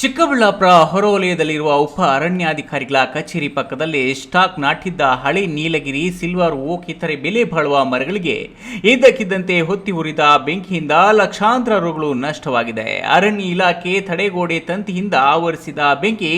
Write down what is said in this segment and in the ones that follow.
ಚಿಕ್ಕಬಳ್ಳಾಪುರ ಹೊರವಲಯದಲ್ಲಿರುವ ಉಪ ಅರಣ್ಯಾಧಿಕಾರಿಗಳ ಕಚೇರಿ ಪಕ್ಕದಲ್ಲಿ ಸ್ಟಾಕ್ ನಾಟಿದ್ದ ಹಳೆ ನೀಲಗಿರಿ, ಸಿಲ್ವರ್, ಓಕ್ ಇತರೆ ಬೆಲೆ ಬಾಳುವ ಮರಗಳಿಗೆ ಇದ್ದಕ್ಕಿದ್ದಂತೆ ಹೊತ್ತಿ ಉರಿದ ಬೆಂಕಿಯಿಂದ ಲಕ್ಷಾಂತರ ರುಗಳು ನಷ್ಟವಾಗಿದೆ. ಅರಣ್ಯ ಇಲಾಖೆ ತಡೆಗೋಡೆ ತಂತಿಯಿಂದ ಆವರಿಸಿದ ಬೆಂಕಿ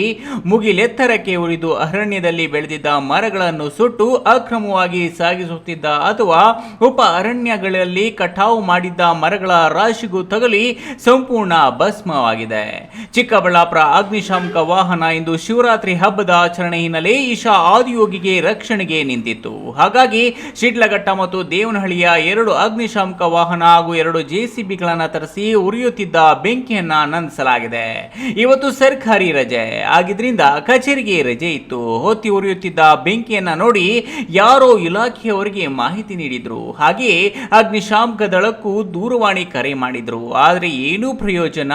ಮುಗಿಲೆತ್ತರಕ್ಕೆ ಉರಿದು ಅರಣ್ಯದಲ್ಲಿ ಬೆಳೆದಿದ್ದ ಮರಗಳನ್ನು ಸುಟ್ಟು ಅಕ್ರಮವಾಗಿ ಸಾಗಿಸುತ್ತಿದ್ದ ಅಥವಾ ಉಪ ಅರಣ್ಯಗಳಲ್ಲಿ ಕಟಾವು ಮಾಡಿದ್ದ ಮರಗಳ ರಾಶಿಗೂ ತಗಲಿ ಸಂಪೂರ್ಣ ಭಸ್ಮವಾಗಿದೆ. ಚಿಕ್ಕಬಳ್ಳಾಪುರ ಅಗ್ನಿಶಾಮಕ ವಾಹನ ಇಂದು ಶಿವರಾತ್ರಿ ಹಬ್ಬದ ಆಚರಣೆ ಹಿನ್ನೆಲೆ ಈಶಾ ಆದಿಯೋಗಿಗೆ ರಕ್ಷಣೆಗೆ ನಿಂತಿತ್ತು. ಹಾಗಾಗಿ ಶಿಡ್ಲಘಟ್ಟ ಮತ್ತು ದೇವನಹಳ್ಳಿಯ ಎರಡು ಅಗ್ನಿಶಾಮಕ ವಾಹನ ಹಾಗೂ ಎರಡು ಜೆಸಿಬಿಗಳನ್ನು ತರಿಸಿ ಉರಿಯುತ್ತಿದ್ದ ಬೆಂಕಿಯನ್ನ ನಂದಿಸಲಾಗಿದೆ. ಇವತ್ತು ಸರ್ಕಾರಿ ರಜೆ. ಆಗಿದ್ರಿಂದ ಕಚೇರಿಗೆ ರಜೆ ಇತ್ತು. ಹೊತ್ತಿ ಉರಿಯುತ್ತಿದ್ದ ಬೆಂಕಿಯನ್ನ ನೋಡಿ ಯಾರೋ ಇಲಾಖೆಯವರಿಗೆ ಮಾಹಿತಿ ನೀಡಿದ್ರು. ಹಾಗೆಯೇ ಅಗ್ನಿಶಾಮಕ ದಳಕ್ಕೂ ದೂರವಾಣಿ ಕರೆ ಮಾಡಿದ್ರು. ಆದರೆ ಏನೂ ಪ್ರಯೋಜನ?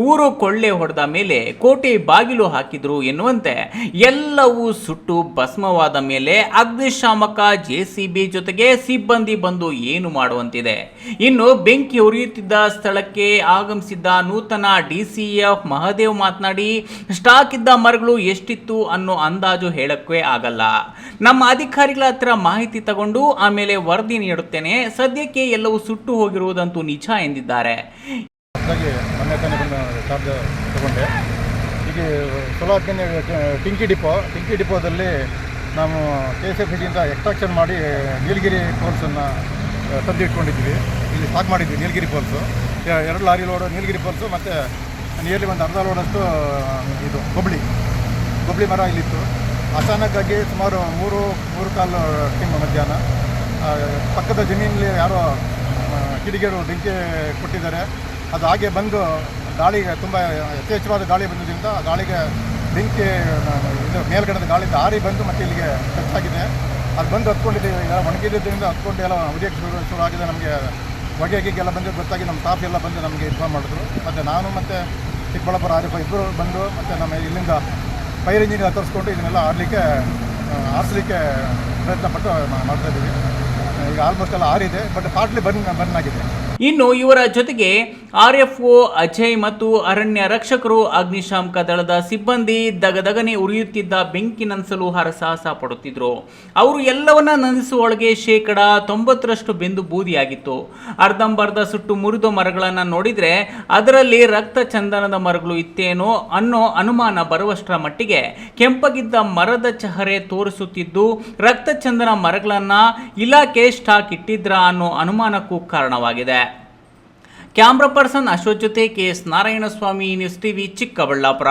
ಊರು ಕೊಳ್ಳೆ ಹೊಡೆದ ಮೇಲೆ ಕೋಟೆ ಬಾಗಿಲು ಹಾಕಿದ್ರು ಎನ್ನುವಂತೆ ಎಲ್ಲವೂ ಸುಟ್ಟು ಭಸ್ಮವಾದ ಮೇಲೆ ಅಗ್ನಿಶಾಮಕ ಜೆಸಿಬಿ ಜೊತೆಗೆ ಸಿಬ್ಬಂದಿ ಬಂದು ಏನು ಮಾಡುವಂತಿದೆ? ಇನ್ನು ಬೆಂಕಿ ಉರಿಯುತ್ತಿದ್ದ ಸ್ಥಳಕ್ಕೆ ಆಗಮಿಸಿದ್ದ ನೂತನ ಡಿಸಿಎಫ್ ಮಹದೇವ್ ಮಾತನಾಡಿ, ಸ್ಟಾಕ್ ಇದ್ದ ಮರಗಳು ಎಷ್ಟಿತ್ತು ಅನ್ನೋ ಅಂದಾಜು ಹೇಳಕ್ಕೆ ಆಗಲ್ಲ. ನಮ್ಮ ಅಧಿಕಾರಿಗಳ ಹತ್ರ ಮಾಹಿತಿ ತಗೊಂಡು ಆಮೇಲೆ ವರದಿ ನೀಡುತ್ತೇನೆ. ಸದ್ಯಕ್ಕೆ ಎಲ್ಲವೂ ಸುಟ್ಟು ಹೋಗಿರುವುದಂತೂ ನಿಜ ಎಂದಿದ್ದಾರೆ. ಚಾರ್ಜ್ ತಗೊಂಡೆ. ಈಗ ಟಿಂಕಿ ಡಿಪೋ, ಟಿಂಕಿ ಡಿಪೋದಲ್ಲಿ ನಾವು ಕೆ ಎಸ್ ಎಫ್ ಸಿಯಿಂದ ಎಕ್ಸ್ಟ್ರಾಕ್ಷನ್ ಮಾಡಿ ನೀಲಗಿರಿ ಪೋಲ್ಸನ್ನು ತಂದು ಇಟ್ಕೊಂಡಿದ್ವಿ ಇಲ್ಲಿ ಸ್ಟಾಕ್ ಮಾಡಿದ್ವಿ ನೀಲಗಿರಿ ಪೋಲ್ಸು ಎರಡು ಲಾರಿ ಲೋಡು ನೀಲಗಿರಿ ಪೋಲ್ಸು ಮತ್ತು ನಿಯರ್ಲಿ ಒಂದು ಅರ್ಧ ಲೋಡಷ್ಟು ಇದು ಗೊಬ್ಳಿ ಗೊಬ್ಳಿ ಮರ ಇಲ್ಲಿತ್ತು. ಅಚಾನಕ್ಕಾಗಿ ಸುಮಾರು ಮೂರು ಮೂರು ಕಾಲು ಟೀಮ್ ಮಧ್ಯಾಹ್ನ. ಪಕ್ಕದ ಜಮೀನಲ್ಲಿ ಯಾರೋ ಕಿಡಿಗೇರು ಬೆಂಕಿ ಕೊಟ್ಟಿದ್ದಾರೆ. ಅದು ಹಾಗೆ ಬಂದು ಗಾಳಿಗೆ ತುಂಬ ಯಥೇಚ್ಛವಾದ ಗಾಳಿ ಬಂದಿದ್ದರಿಂದ ಆ ಗಾಳಿಗೆ ಬೆಂಕಿ, ಇದು ಮೇಲ್ಗಡೆದ ಗಾಳಿ ಆರಿ ಬಂದು ಮತ್ತೆ ಇಲ್ಲಿಗೆ ಹೆಚ್ಚಾಗಿದೆ. ಅದು ಬಂದು ಹತ್ಕೊಂಡಿದ್ದೀವಿ ಈಗ ಒಣಗಿದ್ದರಿಂದ ಹತ್ಕೊಂಡು ಎಲ್ಲ ಉದಯಕ್ಕೆ ಶುರು ಶುರು ಆಗಿದೆ ನಮಗೆ. ಹೊಗೆ ಗೀಗೆಲ್ಲ ಬಂದು ಗೊತ್ತಾಗಿ ನಮ್ಮ ಸ್ಟಾಫ್ ಎಲ್ಲ ಬಂದು ನಮಗೆ ಇನ್ಫಾರ್ಮ್ ಮಾಡಿದ್ರು. ಮತ್ತು ನಾನು ಮತ್ತು ಚಿಕ್ಕಬಳ್ಳಾಪುರ ಆರಿಫ ಇಬ್ಬರು ಬಂದು ಮತ್ತು ನಮ್ಮ ಇಲ್ಲಿಂದ ಫೈರ್ ಇಂಜಿನ್ ತರಿಸ್ಕೊಂಡು ಇದನ್ನೆಲ್ಲ ಆಡಲಿಕ್ಕೆ ಆರಿಸಲಿಕ್ಕೆ ಪ್ರಯತ್ನ ಪಟ್ಟು ಮಾಡ್ತಾ ಈಗ ಆಲ್ಮೋಸ್ಟ್ ಎಲ್ಲ ಆರಿದೆ ಬಟ್ ಪಾರ್ಟ್ಲಿ ಬರ್ನ್ ಬರ್ನ್ ಆಗಿದೆ. ಇನ್ನು ಇವರ ಜೊತೆಗೆ ಆರ್ಎಫ್ಒ, ಅಜಯ್ ಮತ್ತು ಅರಣ್ಯ ರಕ್ಷಕರು ಅಗ್ನಿಶಾಮಕ ದಳದ ಸಿಬ್ಬಂದಿ ದಗದಗನೆ ಉರಿಯುತ್ತಿದ್ದ ಬೆಂಕಿ ನಂದಿಸಲು ಹರಸಾಹಸ ಪಡುತ್ತಿದ್ರು. ಅವರು ಎಲ್ಲವನ್ನ ನಂದಿಸುವೊಳಗೆ ಶೇಕಡ ತೊಂಬತ್ತರಷ್ಟು ಬೆಂದು ಬೂದಿಯಾಗಿತ್ತು. ಅರ್ಧಂಬರ್ಧ ಸುಟ್ಟು ಮುರಿದ ಮರಗಳನ್ನು ನೋಡಿದರೆ ಅದರಲ್ಲಿ ರಕ್ತ ಚಂದನದ ಮರಗಳು ಇತ್ತೇನೋ ಅನ್ನೋ ಅನುಮಾನ ಬರುವಷ್ಟರ ಮಟ್ಟಿಗೆ ಕೆಂಪಗಿದ್ದ ಮರದ ಚಹರೆ ತೋರಿಸುತ್ತಿದ್ದು, ರಕ್ತ ಚಂದನ ಮರಗಳನ್ನು ಇಲಾಖೆ ಸ್ಟಾಕ್ ಇಟ್ಟಿದ್ರ ಅನ್ನೋ ಅನುಮಾನಕ್ಕೂ ಕಾರಣವಾಗಿದೆ. ಕ್ಯಾಮ್ರಾ ಪರ್ಸನ್ ಅಶೋಕ್ ಜೊತೆ K S Narayanaswamy news TV Chikkaballapur